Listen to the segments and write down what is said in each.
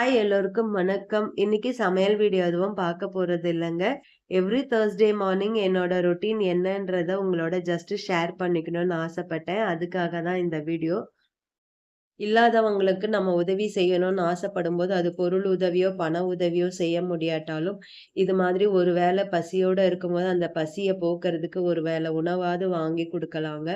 Hi எல்லோருக்கும் வணக்கம். இன்னைக்கு சமையல் வீடியோ எதுவும் பார்க்க போகிறது இல்லைங்க எவ்ரி தர்ஸ்டே மார்னிங் என்னோட ரொட்டீன் என்னன்றத உங்களோட ஜஸ்ட் ஷேர் பண்ணிக்கணும்னு ஆசைப்பட்டேன். அதுக்காக தான் இந்த வீடியோ. இல்லாதவங்களுக்கு நம்ம உதவி செய்யணும்னு ஆசைப்படும் போது அது பொருள் உதவியோ, பண உதவியோ செய்ய முடியாட்டாலும், இது மாதிரி ஒரு வேளை பசியோடு இருக்கும்போது, அந்த பசியை போக்குறதுக்கு ஒரு வேளை உணவாவது வாங்கி கொடுக்கலாங்க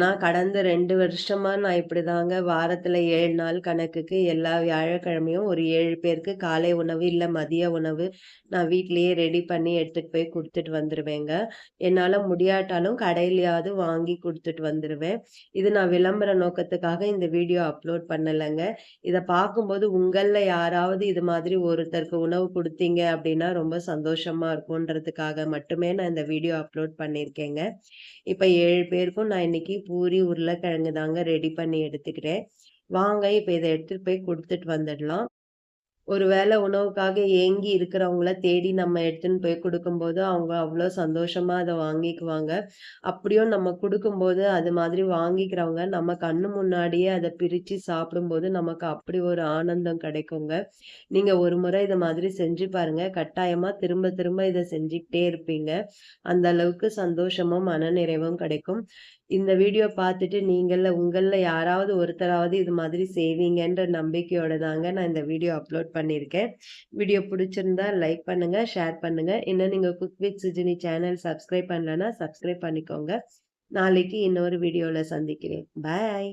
நான் கடந்த ரெண்டு வருஷமா நான் இப்படி தாங்க வாரத்தில் ஏழு நாள் கணக்குக்கு எல்லா வியாழக்கிழமையும் ஒரு ஏழு பேருக்கு காலை உணவு, இல்லை மதிய உணவு நான் வீட்லேயே ரெடி பண்ணி எடுத்துகிட்டு போய் கொடுத்துட்டு வந்துடுவேங்க என்னால் முடியாட்டாலும் கடையிலையாவது வாங்கி கொடுத்துட்டு வந்துடுவேன் இது நான் விளம்பர நோக்கத்துக்காக இந்த வீடியோ அப்லோட் பண்ணலைங்க. இதை பார்க்கும்போது உங்களில் யாராவது இது மாதிரி ஒருத்தருக்கு உணவு கொடுத்தீங்க அப்படின்னா, ரொம்ப சந்தோஷமாக இருக்கும்ன்றதுக்காக மட்டுமே நான் இந்த வீடியோ அப்லோட் பண்ணியிருக்கேங்க. இப்போ ஏழு பேருக்கும் நான் இன்னைக்கு பூரி, உருளைக்கிழங்கு தாங்க ரெடி பண்ணி எடுத்துக்கிறேன். வாங்க இப்போ இதை எடுத்துகிட்டு போய் கொடுத்துட்டு வந்துடலாம். ஒரு வேளை உணவுக்காக ஏங்கி இருக்கிறவங்கள தேடி நம்ம எடுத்துன்னு போய் கொடுக்கும்போது அவங்க அவ்வளோ சந்தோஷமா அதை வாங்கிக்குவாங்க. அப்படியும் நம்ம கொடுக்கும்போது அது மாதிரி வாங்கிக்கிறவங்க நம்ம கண்ணு முன்னாடியே அதை பிரித்து சாப்பிடும்போது, நமக்கு அப்படி ஒரு ஆனந்தம் கிடைக்குங்க. நீங்க ஒரு முறை இதை மாதிரி செஞ்சு பாருங்க. கட்டாயமா திரும்ப திரும்ப இதை செஞ்சுக்கிட்டே இருப்பீங்க. அந்த அளவுக்கு சந்தோஷமும், மனநிறைவும் கிடைக்கும். இந்த வீடியோ பார்த்துட்டு நீங்கள உங்களில் யாராவது ஒருத்தராவது இது மாதிரி செய்வீங்கன்ற நம்பிக்கையோட தாங்க நான் இந்த வீடியோ அப்லோட் பண்ணியிருக்கேன். வீடியோ பிடிச்சிருந்தா லைக் பண்ணுங்க, ஷேர் பண்ணுங்க. இன்னும் நீங்கள் cook with Sujini channel subscribe பண்ணலன்னா, சப்ஸ்கிரைப் பண்ணிக்கோங்க. நாளைக்கு இன்னொரு வீடியோவில் சந்திக்கிறேன். பாய்.